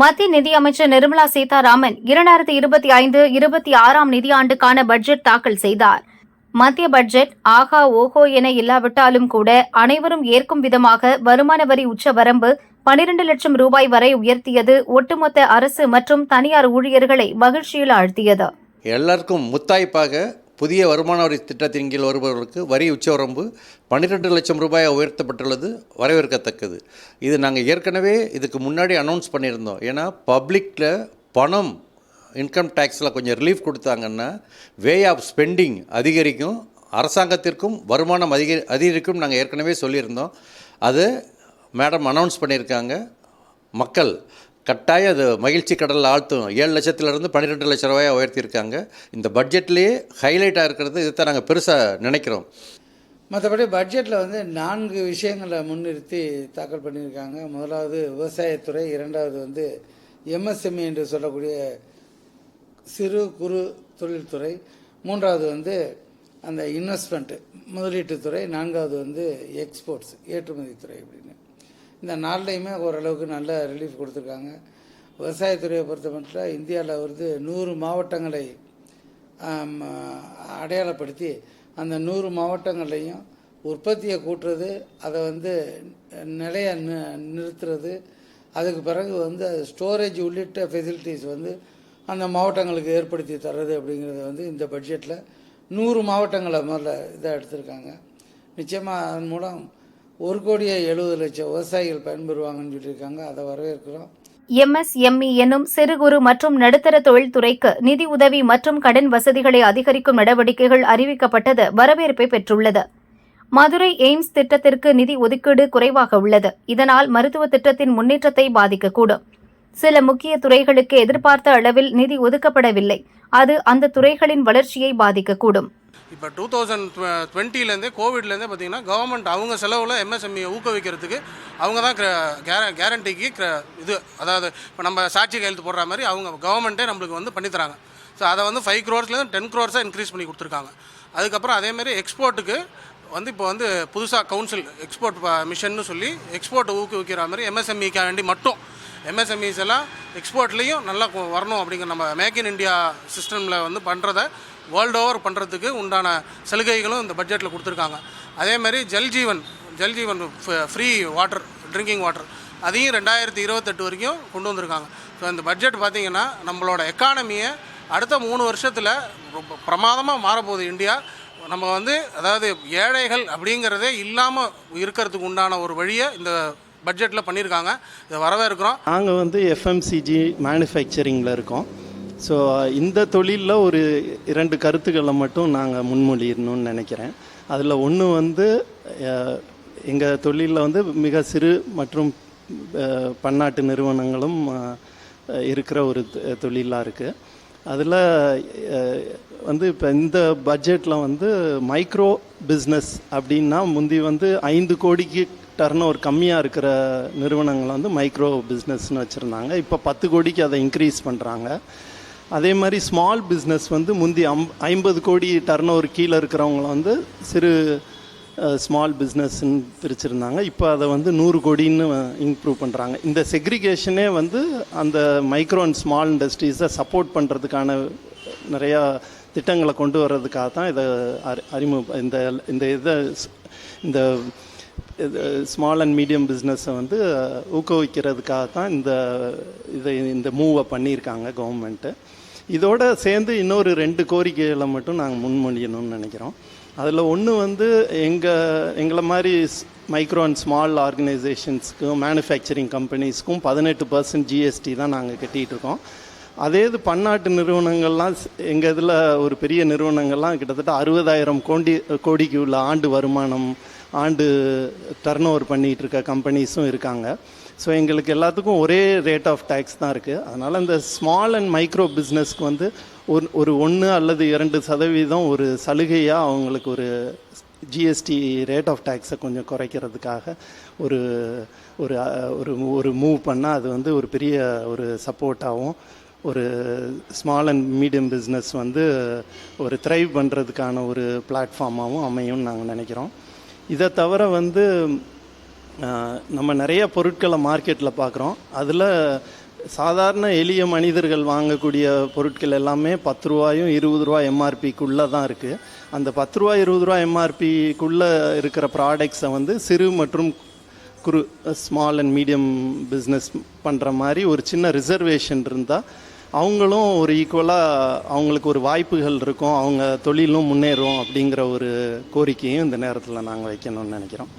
மத்திய நிதியமைச்சர் நிர்மலா சீதாராமன் இரண்டாயிரத்தி இருபத்தி ஐந்து இருபத்தி ஆறாம் நிதியாண்டுக்கான பட்ஜெட் தாக்கல் செய்தார். மத்திய பட்ஜெட் ஆகா ஓஹோ என இல்லாவிட்டாலும் கூட அனைவரும் ஏற்கும் விதமாக வருமான வரி உச்சவரம்பு பனிரண்டு லட்சம் ரூபாய் வரை உயர்த்தியது ஒட்டுமொத்த அரசு மற்றும் தனியார் ஊழியர்களை மகிழ்ச்சியில் ஆழ்த்தியது. எல்லாருக்கும் முத்தாய்ப்பாக புதிய வருமான வரி திட்டத்தின் கீழ் வருபவர்களுக்கு வரி உச்சவரம்பு பன்னிரெண்டு லட்சம் ரூபாய் உயர்த்தப்பட்டுள்ளது வரவேற்கத்தக்கது. இது நாங்கள் ஏற்கனவே இதுக்கு முன்னாடி அனௌன்ஸ் பண்ணியிருந்தோம். ஏன்னா பப்ளிக்கில் பணம் இன்கம் டேக்ஸில் கொஞ்சம் ரிலீஃப் கொடுத்தாங்கன்னா வே ஆஃப் ஸ்பெண்டிங் அதிகரிக்கும் அரசாங்கத்திற்கும் வருமானம் அதிக அதிகரிக்கும் நாங்கள் ஏற்கனவே சொல்லியிருந்தோம். அது மேடம் அனௌன்ஸ் பண்ணியிருக்காங்க. மக்கள் கட்டாயம் அது மகிழ்ச்சி கடலில் ஆழ்த்தும். ஏழு லட்சத்துலேருந்து பன்னிரெண்டு லட்ச ரூபாயாக உயர்த்தியிருக்காங்க. இந்த பட்ஜெட்லேயே ஹைலைட்டாக இருக்கிறது இதை நாங்கள் பெருசாக நினைக்கிறோம். மற்றபடி பட்ஜெட்டில் வந்து நான்கு விஷயங்களை முன்னிறுத்தி தாக்கல் பண்ணியிருக்காங்க. முதலாவது விவசாயத்துறை இரண்டாவது வந்து எம்எஸ்எம்இ என்று சொல்லக்கூடிய சிறு குறு தொழில்துறை. மூன்றாவது வந்து அந்த இன்வெஸ்ட்மெண்ட்டு முதலீட்டுத்துறை. நான்காவது வந்து எக்ஸ்போர்ட்ஸ் ஏற்றுமதித்துறை அப்படின்னு. இந்த நாள்லையுமே ஓரளவுக்கு நல்ல ரிலீஃப் கொடுத்துருக்காங்க. விவசாயத்துறையை பொறுத்த மட்டும் இந்தியாவில் வந்து நூறு மாவட்டங்களை அடையாளப்படுத்தி அந்த நூறு மாவட்டங்கள்லையும் உற்பத்தியை கூட்டுறது அதை வந்து நிலையை நி- நிறுத்துறது அதுக்கு பிறகு வந்து ஸ்டோரேஜ் உள்ளிட்ட ஃபெசிலிட்டிஸ் வந்து அந்த மாவட்டங்களுக்கு ஏற்படுத்தி தர்றது அப்படிங்கிறது வந்து இந்த பட்ஜெட்டில் நூறு மாவட்டங்களை முதல்ல இதாக எடுத்திருக்காங்க. நிச்சயமாக அதன் மூலம் ஒரு கோடியே எழுபது லட்சம் விவசாயிகள் பயன்பெறுவாங்கன்னு சொல்லியிருக்காங்க. அதை வரவேற்கிறோம். எம்எஸ்எம்இ எனும் சிறு குறு மற்றும் நடுத்தர தொழில்துறைக்கு நிதி உதவி மற்றும் கடன் வசதிகளை அதிகரிக்கும் நடவடிக்கைகள் அறிவிக்கப்பட்டது. வரவேற்பை பெற்றுள்ளது. மதுரை எய்ம்ஸ் திட்டத்திற்கு நிதி ஒதுக்கீடு குறைவாக உள்ளது. இதனால் மருத்துவ திட்டத்தின் முன்னேற்றத்தை பாதிக்கக்கூடும். சில முக்கிய துறைகளுக்கு எதிர்பார்த்த அளவில் நிதி ஒதுக்கப்படவில்லை. அது அந்த துறைகளின் வளர்ச்சியை பாதிக்கக்கூடும். இப்போ டூ தௌசண்ட் டுவெண்ட்டிலேருந்தே uh, கோவிட்லேருந்தே பார்த்தீங்கன்னா கவர்மெண்ட் அவங்க செலவில் எம்எஸ்எம்இயை ஊக்குவிக்கிறதுக்கு அவங்க தான் கேர கேரண்டிக்கு இது அதாவது இப்போ நம்ம சாட்சி கையெழுத்து போடுற மாதிரி அவங்க கவர்மெண்ட்டே நம்மளுக்கு வந்து பண்ணித்தராங்க ஸோ அதை வந்து ஃபைவ் க்ரோர்ஸ்லேருந்து டென் க்ரோர்ஸாக இன்க்ரீஸ் பண்ணி கொடுத்துருக்காங்க. அதுக்கப்புறம் அதேமாரி எக்ஸ்போர்ட்டுக்கு வந்து இப்போ வந்து புதுசாக கவுன்சில் எக்ஸ்போர்ட் மிஷன் சொல்லி எக்ஸ்போர்ட் ஊக்குவிக்கிற மாதிரி எம்எஸ்எம்இக்கு வேண்டி மட்டும் எம்எஸ்எம்இஸ் எல்லாம் எக்ஸ்போர்ட்லேயும் நல்லா வரணும் அப்படிங்கிற நம்ம மேக் இன் இண்டியா சிஸ்டமில் வந்து பண்ணுறத வேர்ல்டு ஓவர் பண்ணுறதுக்கு உண்டான சலுகைகளும் இந்த பட்ஜெட்டில் கொடுத்துருக்காங்க. அதே மாதிரி Jal Jeevan free water drinking water அதையும் ரெண்டாயிரத்தி இருபத்தெட்டு வரைக்கும் கொண்டு வந்திருக்காங்க. ஸோ இந்த பட்ஜெட் பார்த்திங்கன்னா நம்மளோட எக்கானமியை அடுத்த மூணு வருஷத்தில் ரொம்ப பிரமாதமாக மாறப்போகுது இந்தியா. நம்ம வந்து அதாவது ஏழைகள் அப்படிங்கிறதே இல்லாமல் இருக்கிறதுக்கு உண்டான ஒரு வழியை இந்த பட்ஜெட்டில் பண்ணியிருக்காங்க இதை வரவேற்கிறோம். நாங்கள் வந்து எஃப்எம்சிஜி மேனுஃபேக்சரிங்கில் இருக்கோம். ஸோ இந்த தொழிலில் ஒரு இரண்டு கருத்துக்களை மட்டும் நாங்கள் முன்மொழியணும்னு நினைக்கிறேன். அதில் ஒன்று வந்து எங்கள் தொழிலில் வந்து மிக சிறு மற்றும் பன்னாட்டு நிறுவனங்களும் இருக்கிற ஒரு தொழிலாக இருக்குது அதில் வந்து இப்போ இந்த பட்ஜெட்டில் வந்து மைக்ரோ பிஸ்னஸ் அப்படின்னா முந்தி வந்து ஐந்து கோடிக்கு டர்ன் ஓவர் கம்மியாக இருக்கிற நிறுவனங்களை வந்து மைக்ரோ பிஸ்னஸ்னு வச்சுருந்தாங்க. இப்போ பத்து கோடிக்கு அதை இன்க்ரீஸ் பண்ணுறாங்க அதே மாதிரி ஸ்மால் பிஸ்னஸ் வந்து முந்தி அம் ஐம்பது கோடி டர்ன் ஓவர் கீழே இருக்கிறவங்கள வந்து சிறு ஸ்மால் பிஸ்னஸ்ன்னு பிரிச்சிருந்தாங்க. இப்போ அதை வந்து நூறு கோடின்னு இம்ப்ரூவ் பண்ணுறாங்க இந்த செக்ரிகேஷனே வந்து அந்த மைக்ரோ அண்ட் ஸ்மால் இண்டஸ்ட்ரீஸை சப்போர்ட் பண்ணுறதுக்கான நிறையா திட்டங்களை கொண்டு வர்றதுக்காக தான் இதை அறி அறிமுக இந்த இந்த இதை இந்த ஸ்மால் அண்ட் மீடியம் பிஸ்னஸை வந்து ஊக்குவிக்கிறதுக்காக தான் இந்த இதை இந்த மூவை பண்ணியிருக்காங்க கவர்மெண்ட்டு இதோட சேர்ந்து இன்னொரு ரெண்டு கோரிக்கைகளை மட்டும் நாங்கள் முன்மொழியணும்னு நினைக்கிறோம். அதில் ஒன்று வந்து எங்கள் எங்களை மாதிரி மைக்ரோ அண்ட் ஸ்மால் ஆர்கனைசேஷன்ஸ்க்கும் மேனுஃபேக்சரிங் கம்பெனிஸ்க்கும் பதினெட்டு பர்சன்ட் ஜிஎஸ்டி தான் நாங்கள் கட்டிகிட்டு இருக்கோம். அதே இது பன்னாட்டு நிறுவனங்கள்லாம் எங்கள் இதில் ஒரு பெரிய நிறுவனங்கள்லாம் கிட்டத்தட்ட அறுபதாயிரம் கோடி கோடிக்கு உள்ள ஆண்டு வருமானம் ஆண்டு டர்ன் ஓவர் பண்ணிகிட்டு இருக்க கம்பெனிஸும் இருக்காங்க. ஸோ எங்களுக்கு எல்லாத்துக்கும் ஒரே ரேட் ஆஃப் டேக்ஸ் தான் இருக்குது அதனால் இந்த ஸ்மால் அண்ட் மைக்ரோ பிஸ்னஸ்க்கு வந்து ஒரு ஒரு ஒன்று அல்லது இரண்டு சதவீதம் ஒரு சலுகையாக அவங்களுக்கு ஒரு ஜிஎஸ்டி ரேட் ஆஃப் டேக்ஸை கொஞ்சம் குறைக்கிறதுக்காக ஒரு ஒரு ஒரு ஒரு மூவ் பண்ணால் அது வந்து ஒரு பெரிய ஒரு சப்போர்ட்டாகவும் ஒரு ஸ்மால் அண்ட் மீடியம் பிஸ்னஸ் வந்து ஒரு த்ரைவ் பண்ணுறதுக்கான ஒரு பிளாட்ஃபார்மாகவும் அமையும்னு நாங்கள் நினைக்கிறோம். இதை தவிர வந்து நம்ம நிறைய பொருட்களை மார்க்கெட்டில் பார்க்குறோம். அதில் சாதாரண எளிய மனிதர்கள் வாங்கக்கூடிய பொருட்கள் எல்லாமே பத்து ரூபாயும் இருபது ரூபா எம்ஆர்பிக்குள்ளே தான் இருக்குது அந்த பத்து ரூபா இருபது ரூபா எம்ஆர்பிக்குள்ளே இருக்கிற ப்ராடக்ட்ஸை வந்து சிறு மற்றும் குறு ஸ்மால் அண்ட் மீடியம் பிஸ்னஸ் பண்ணுற மாதிரி ஒரு சின்ன ரிசர்வேஷன் இருந்தால் அவங்களும் ஒரு ஈக்குவலாக அவங்களுக்கு ஒரு வாய்ப்புகள் இருக்கும். அவங்க தொழிலும் முன்னேறும் அப்படிங்கிற ஒரு கோரிக்கையும் இந்த நேரத்தில் நாங்கள் வைக்கணும்னு நினைக்கிறோம்.